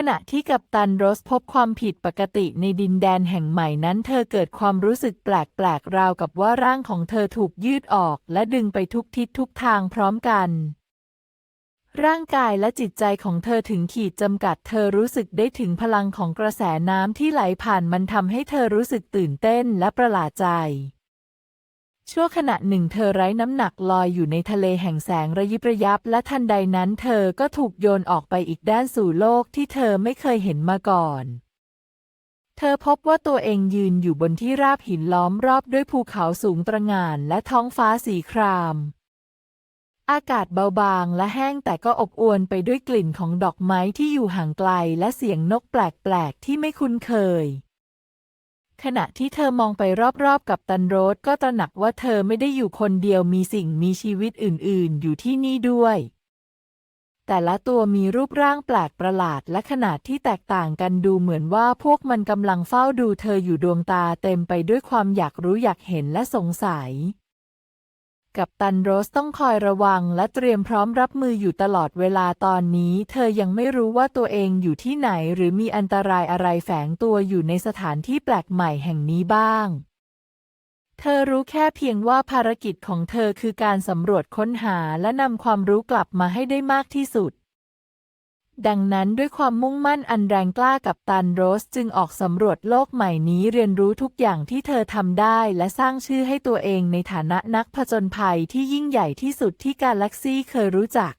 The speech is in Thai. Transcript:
ขณะที่กัปตันโรสพบความผิดปกติในดินแดนแห่งใหม่นั้นเธอเกิดความรู้สึกแปลกๆ ราวกับว่าร่างของเธอถูกยืดออกและดึงไปทุกทิศทุกทางพร้อมกันร่างกายและจิตใจของเธอถึงขีดจำกัด เธอรู้สึกได้ถึงพลังของกระแสน้ำที่ไหลผ่านมันทำให้เธอรู้สึกตื่นเต้นและประหลาดใจ ชั่วขณะหนึ่งเธอไร้น้ำหนักลอยอยู่ในทะเลแห่งแสงระยิบระยับ และทันใดนั้นเธอก็ถูกโยนออกไปอีกด้านสู่โลกที่เธอไม่เคยเห็นมาก่อน เธอพบว่าตัวเองยืนอยู่บนที่ราบหินล้อมรอบด้วยภูเขาสูงตระหง่านและท้องฟ้าสีคราม อากาศเบาบางและแห้งแต่ก็อบอวลไปด้วยกลิ่นของดอกไม้ที่อยู่ห่างไกลและเสียงนกแปลกๆที่ไม่คุ้นเคย ขณะที่เธอมองไปรอบๆ กับตันโรสก็ตระหนักว่าเธอไม่ได้อยู่คนเดียวมีสิ่งมีชีวิตอื่นๆ อยู่ที่นี่ด้วย แต่ละตัวมีรูปร่างแปลกประหลาดและขนาดที่แตกต่างกันดูเหมือนว่าพวกมันกำลังเฝ้าดูเธออยู่ดวงตาเต็มไปด้วยความอยากรู้อยากเห็นและสงสัย กับตันโรสต้องคอยระวังและเตรียมพร้อมรับมืออยู่ตลอดเวลาตอนนี้ เธอยังไม่รู้ว่าตัวเองอยู่ที่ไหนหรือมีอันตรายอะไรแฝงตัวอยู่ในสถานที่แปลกใหม่แห่งนี้บ้าง เธอรู้แค่เพียงว่าภารกิจของเธอคือการสำรวจค้นหาและนำความรู้กลับมาให้ได้มากที่สุด ดังนั้นด้วยความมุ่งมั่นอันแรงกล้ากับตันโรสจึงออกสำรวจโลกใหม่นี้เรียนรู้ทุกอย่างที่เธอทำได้และสร้างชื่อให้ตัวเองในฐานะนักผจญภัยที่ยิ่งใหญ่ที่สุดที่กาแล็กซี่เคยรู้จัก